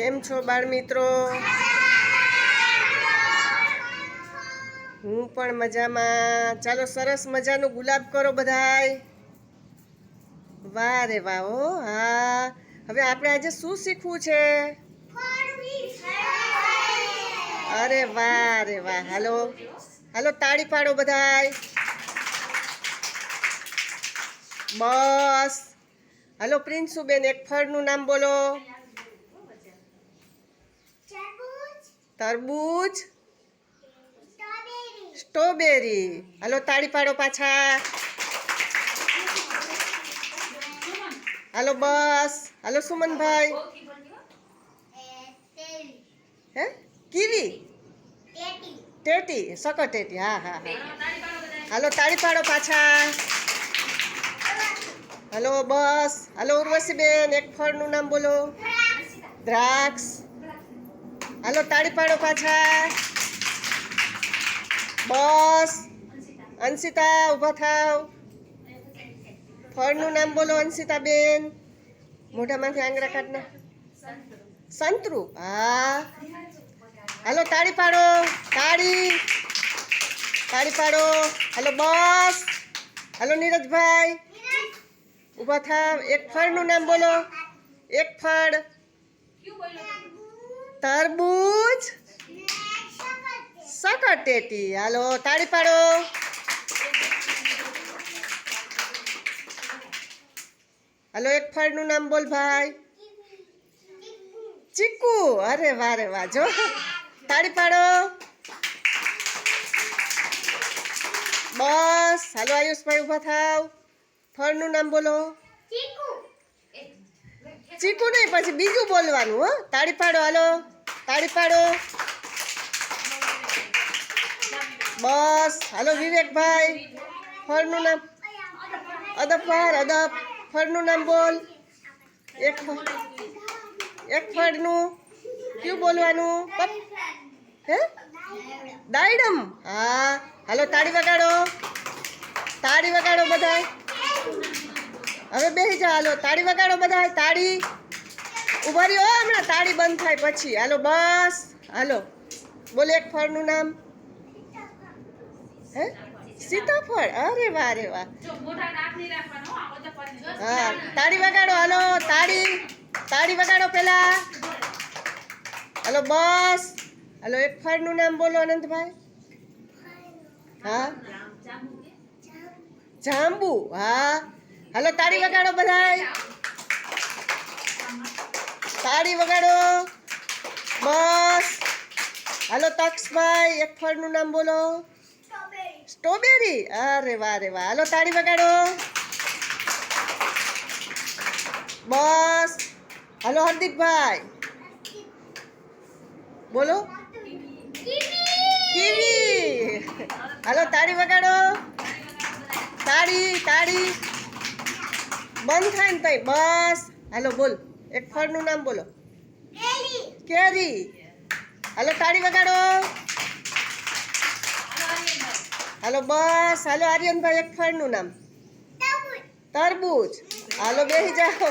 કેમ છો બાળ મિત્રો? હું પણ મજામાં. ચાલો સરસ મજાનું ગુલાબ કરો બધાય. વાહ રે વાહ, ઓ હા. હવે આપણે આજે શું શીખવું છે? અરે વાહ રે વાહ, હાલો. હાલો, તાળી પાડો બધાય. બસ. હાલો, પ્રિન્સુબેન, એક ફળનું નામ બોલો. તરબૂચ. સ્ટ્રોબેરી. હાલો તાળી પાડો પાછા. હાલો બસ. હાલો સુમનભાઈ. હે? કીવી? ટેટી. સકર ટેટી. હા હા હા. હાલો તાળી પાડો પાછા. હલો બસ. હાલો ઉર્વશીબેન એક ફળનું નામ બોલો. દ્રાક્ષ. હાલો, તાળી પાડો પાછા. બસ. અંશિતા, ઊભા થાવ. ફળનું નામ બોલો, અંશિતાબેન. મોઢામાંથી આંગળા કાઢના સંતરું. હા. હાલો, તાળી પાડો. તાળી. તાળી પાડો. હાલો, બસ. હાલો, નીરજભાઈ. ઊભા થાવ. એક ફળનું નામ બોલો. એક ફળ. તરબૂચ સકટેટી હાલો તાળી પાડો. હાલો એક ફળનું નામ બોલ ભાઈ. ચીકુ. અરે વાહ રે વાહ. જો તાળી પાડો. બસ. હાલો આયુષભાઈ ઊભા થાવ. ફળનું નામ બોલો. ચીકુ નહીં પછી બીજું બોલવાનું હો. તાળી પાડો હાલો. તાળી પાડો. બસ. હાલો વિવેકભાઈ. ફળનું નામ. અદબ વાર અદબ ફળનું નામ બોલ. એક એક ફળનું. કયું બોલવાનું? પપ, હે? દાયડમ હા. હાલો, તાળી વગાડો. તાળી વગાડો બધાય. હવે બેસી જા હાલો, તાળી વગાડો બધાય. તાળી. ઊભા રહ્યો હમણાં તાળી બંધ થાય પછી. હાલો બસ. હાલો. બોલે એક ફળનું નામ. હે? સીતાફળ? અરે વાહ રે વાહ. હા તાળી વગાડો હાલો તાળી. તાળી વગાડો પેલા. હાલો બસ. હાલો એક ફળનું નામ બોલો અનંતભાઈ. હા? જાંબુ હા. હાલો તાળી વગાડો બધાય. તાળી વગાડો. બસ. હાલો તક્ષભાઈ, એક ફળનું નામ બોલો. સ્ટ્રોબેરી. અરે વાહ રે વાહ. હાલો તાળી વગાડો. બસ. હાલો હાર્દિકભાઈ. બોલો. કીવી. હાલો તાળી વગાડો. તાળી તાળી. બંધ થાય ને તઈ બસ. હાલો બોલ. એક ફળનું નામ બોલો. કેરી. હાલો તાળી વગાડો. હાલો બસ. હાલો આર્યનભાઈ એક ફળનું નામ. તરબૂચ. હાલો બેસી જાઓ.